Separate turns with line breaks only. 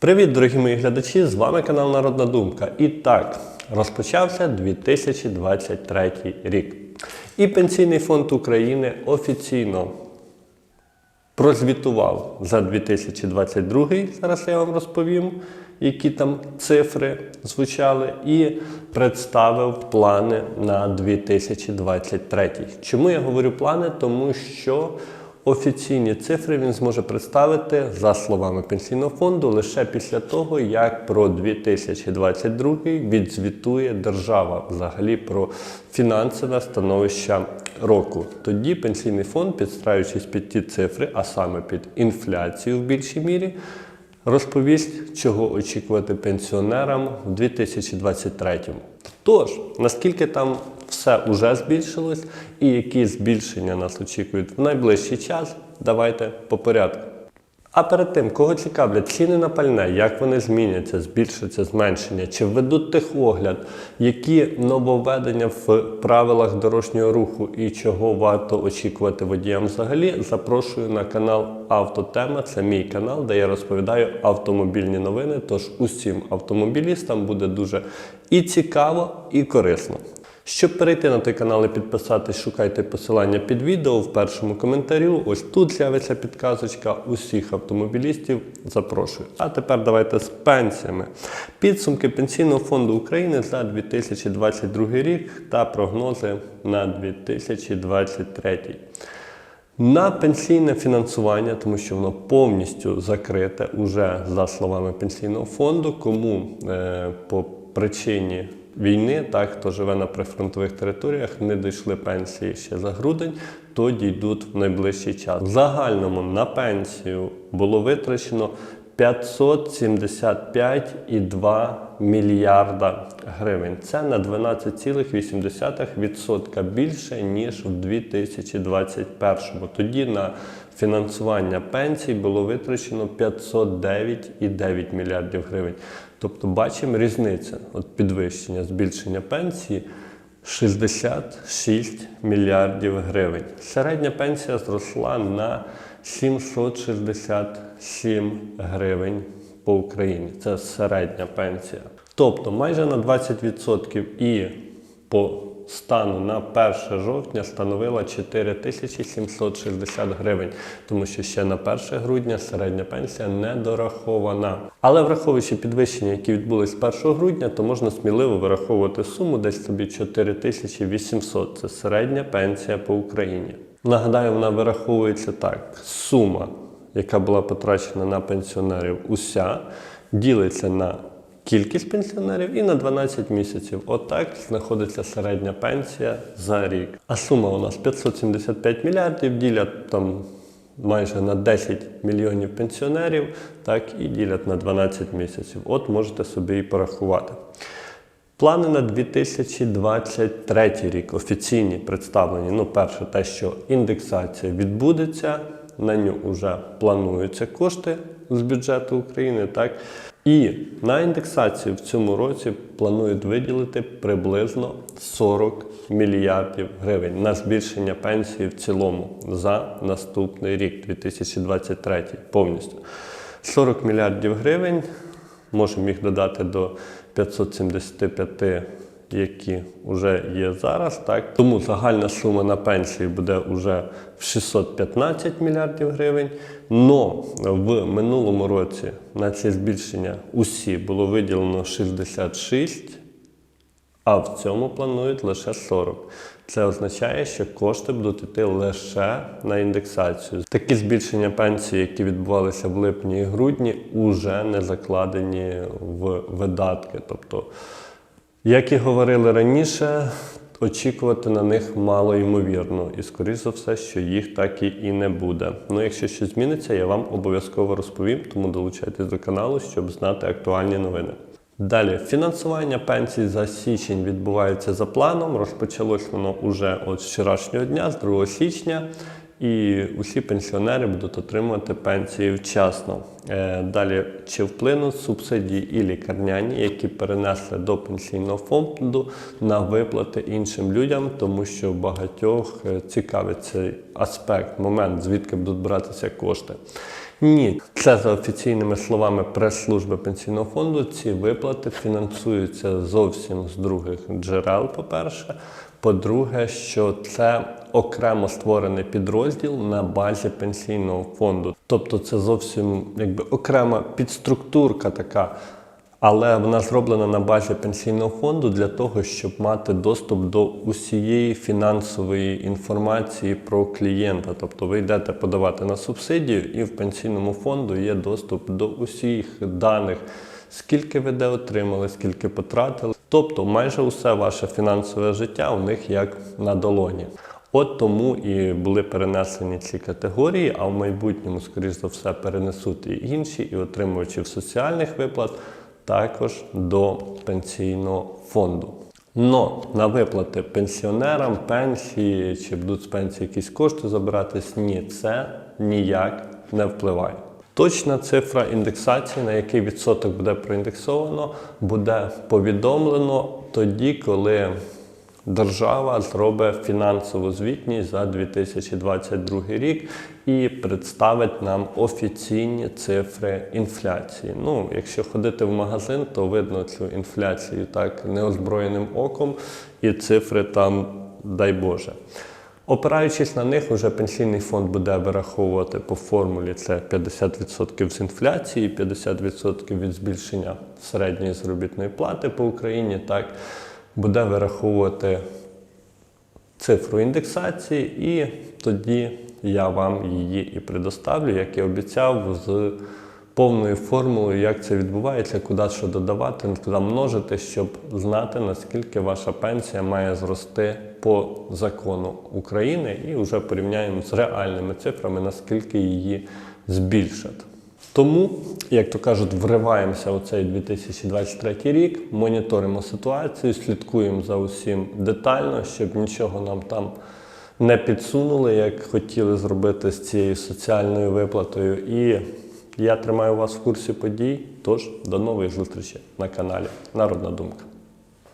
Привіт, дорогі мої глядачі! З вами канал Народна Думка. І так, розпочався 2023 рік. І Пенсійний фонд України офіційно прозвітував за 2022. Зараз я вам розповім, які там цифри звучали, і представив плани на 2023. Чому я говорю плани? Тому що офіційні цифри він зможе представити за словами пенсійного фонду лише після того, як про 2022 відзвітує держава взагалі про фінансове становище року. Тоді пенсійний фонд, підстраюючись під ті цифри, а саме під інфляцію в більшій мірі, розповість, чого очікувати пенсіонерам в 2023. Тож, наскільки там все вже збільшилось і які збільшення нас очікують в найближчий час, давайте по порядку. А перед тим, кого цікавлять ціни на пальне, як вони зміняться, збільшаться зменшення, чи введуть техогляд, які нововведення в правилах дорожнього руху і чого варто очікувати водіям взагалі, запрошую на канал Автотема. Це мій канал, де я розповідаю автомобільні новини. Тож усім автомобілістам буде дуже і цікаво, і корисно. Щоб перейти на той канал і підписатись, шукайте посилання під відео в першому коментарю. Ось тут з'явиться підказочка усіх автомобілістів. Запрошую. А тепер давайте з пенсіями. Підсумки Пенсійного фонду України за 2022 рік та прогнози на 2023. На пенсійне фінансування, тому що воно повністю закрите уже за словами пенсійного фонду, кому е, по причині війни, так хто живе на прифронтових територіях, не дійшли пенсії ще за грудень, то дійдуть в найближчий час. В загальному на пенсію було витрачено 575,2 мільярда гривень. Це на 12,8% більше, ніж в 2021. Тоді на фінансування пенсій було витрачено 509,9 мільярдів гривень. Тобто бачимо різницю от підвищення, збільшення пенсії 66 мільярдів гривень. Середня пенсія зросла на 767 гривень по Україні. Це середня пенсія. Тобто майже на 20% і по стану на 1 жовтня становила 4760 гривень, тому що ще на 1 грудня середня пенсія не дорахована. Але враховуючи підвищення, які відбулись 1 грудня, то можна сміливо вираховувати суму десь собі 4800. Це середня пенсія по Україні. Нагадаю, вона вираховується так: сума, яка була потрачена на пенсіонерів, уся ділиться на кількість пенсіонерів і на 12 місяців. Отак знаходиться середня пенсія за рік. А сума у нас 575 мільярдів, ділять там майже на 10 мільйонів пенсіонерів, так і ділять на 12 місяців. От можете собі і порахувати. Плани на 2023 рік офіційні представлені. Ну, перше, те, що індексація відбудеться, на ню вже плануються кошти з бюджету України. так. І на індексацію в цьому році планують виділити приблизно 40 мільярдів гривень на збільшення пенсії в цілому за наступний рік, 2023 повністю. 40 мільярдів гривень. Можемо їх додати до 575, які вже є зараз. Так? Тому загальна сума на пенсії буде вже в 615 мільярдів гривень. Но в минулому році на ці збільшення усі було виділено 66, а в цьому планують лише 40. Це означає, що кошти будуть йти лише на індексацію. Такі збільшення пенсії, які відбувалися в липні і грудні, уже не закладені в видатки. Тобто, як і говорили раніше, очікувати на них мало ймовірно. І, скоріш за все, що їх так і, не буде. Ну, якщо щось зміниться, я вам обов'язково розповім, тому долучайтесь до каналу, щоб знати актуальні новини. Далі фінансування пенсій за січень відбувається за планом. Розпочалось воно уже от з вчорашнього дня, з 2 січня. І усі пенсіонери будуть отримувати пенсії вчасно. Е, Далі, чи вплинуть субсидії і лікарняні, які перенесли до пенсійного фонду на виплати іншим людям, тому що багатьох е, цікавить цей аспект, момент, звідки будуть братися кошти. Ні, це за офіційними словами прес-служби пенсійного фонду. Ці виплати фінансуються зовсім з других джерел. По-перше, по-друге, що це окремо створений підрозділ на базі пенсійного фонду. Тобто, це зовсім якби окрема підструктурка така. Але вона зроблена на базі пенсійного фонду для того, щоб мати доступ до усієї фінансової інформації про клієнта. Тобто ви йдете подавати на субсидію, і в пенсійному фонду є доступ до усіх даних, скільки ви де отримали, скільки потратили. Тобто, майже усе ваше фінансове життя у них як на долоні. От тому і були перенесені ці категорії, а в майбутньому, скоріш за все, перенесуть і інші, і отримувачів соціальних виплат також до пенсійного фонду. Но на виплати пенсіонерам, пенсії чи будуть з пенсії якісь кошти забиратись, ні, це ніяк не впливає. Точна цифра індексації, на який відсоток буде проіндексовано, буде повідомлено тоді, коли держава зробить фінансову звітність за 2022 рік і представить нам офіційні цифри інфляції. Ну, якщо ходити в магазин, то видно цю інфляцію так неозброєним оком, і цифри там, дай Боже. Опираючись на них, уже пенсійний фонд буде вираховувати по формулі це 50% з інфляції, 50% від збільшення середньої заробітної плати по Україні. Так буде вираховувати цифру індексації, і тоді я вам її і предоставлю, як і обіцяв, з повною формулою, як це відбувається, куди що додавати, куди множити, щоб знати, наскільки ваша пенсія має зрости по закону України, і вже порівняємо з реальними цифрами, наскільки її збільшать. Тому, як то кажуть, вриваємося у цей 2023 рік, моніторимо ситуацію, слідкуємо за усім детально, щоб нічого нам там не підсунули, як хотіли зробити з цією соціальною виплатою. І я тримаю вас в курсі подій. Тож до нових зустрічей на каналі Народна Думка.